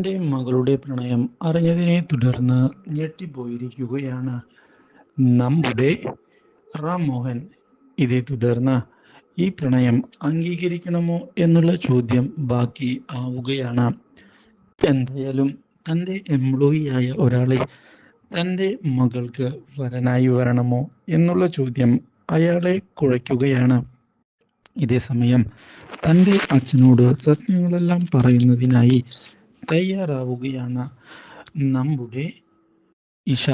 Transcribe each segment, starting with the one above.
തന്റെ മകളുടെ പ്രണയം അറിഞ്ഞതിനെ തുടർന്ന് ഞെട്ടിപ്പോയിരിക്കുകയാണ്. നമ്മുടെ റാം മോഹൻ ഇതേ തുടർന്ന് ഈ പ്രണയം അംഗീകരിക്കണമോ എന്നുള്ള ചോദ്യം ബാക്കി ആവുകയാണ്. എന്തായാലും തന്റെ എംപ്ലോയി ആയ ഒരാളെ തന്റെ മകൾക്ക് വരനായി വരണമോ എന്നുള്ള ചോദ്യം അയാളെ കുഴയ്ക്കുകയാണ്. ഇതേ സമയം തന്റെ അച്ഛനോട് സത്യങ്ങളെല്ലാം പറയുന്നതിനായി തയ്യാറാവുകയാണ്. നമ്മുടെ ഇഷ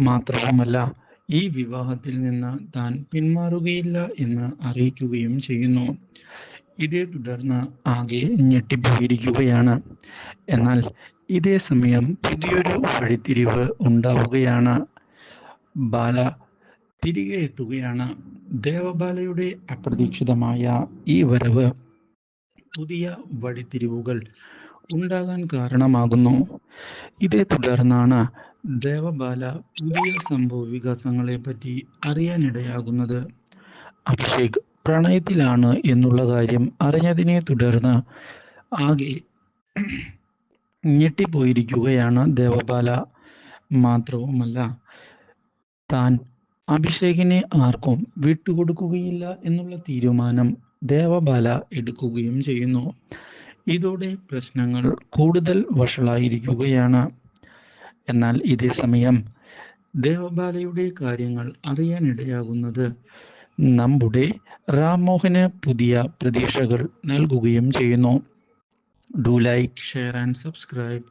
മാത്രവുമല്ല ഈ വിവാഹത്തിൽ നിന്ന് താൻ പിന്മാറുകയില്ല എന്ന് അറിയിക്കുകയും ചെയ്യുന്നു. ഇതേ തുടർന്ന് ആകെ ഞെട്ടിപ്പോയിരിക്കുകയാണ്. എന്നാൽ ഇതേ സമയം പുതിയൊരു വഴിത്തിരിവ് ഉണ്ടാവുകയാണ്. ബാല തിരികെ എത്തുകയാണ്. ദേവബാലയുടെ അപ്രതീക്ഷിതമായ ഈ വരവ് പുതിയ വഴിത്തിരിവുകൾ ഉണ്ടാകാൻ കാരണമാകുന്നു. ഇതേ തുടർന്നാണ് ദേവബാല പുതിയ സംഭവ വികാസങ്ങളെ പറ്റി അറിയാനിടയാകുന്നത്. അഭിഷേക് പ്രണയത്തിലാണ് എന്നുള്ള കാര്യം അറിഞ്ഞതിനെ തുടർന്ന് ആകെ ഞെട്ടിപ്പോയിരിക്കുകയാണ് ദേവബാല. മാത്രവുമല്ല താൻ അഭിഷേകിനെ ആർക്കും വിട്ടുകൊടുക്കുകയില്ല എന്നുള്ള തീരുമാനം ദേവബാല എടുക്കുകയും ചെയ്യുന്നു. ഇതോടെ പ്രശ്നങ്ങൾ കൂടുതൽ വഷളായിരിക്കുകയാണ്. എന്നാൽ ഇതേ സമയം ദേവബാലയുടെ കാര്യങ്ങൾ അറിയാനിടയാകുന്നത് നമ്മുടെ റാംമോഹന് പുതിയ പ്രതീക്ഷകൾ നൽകുകയും ചെയ്യുന്നു. Do like share and subscribe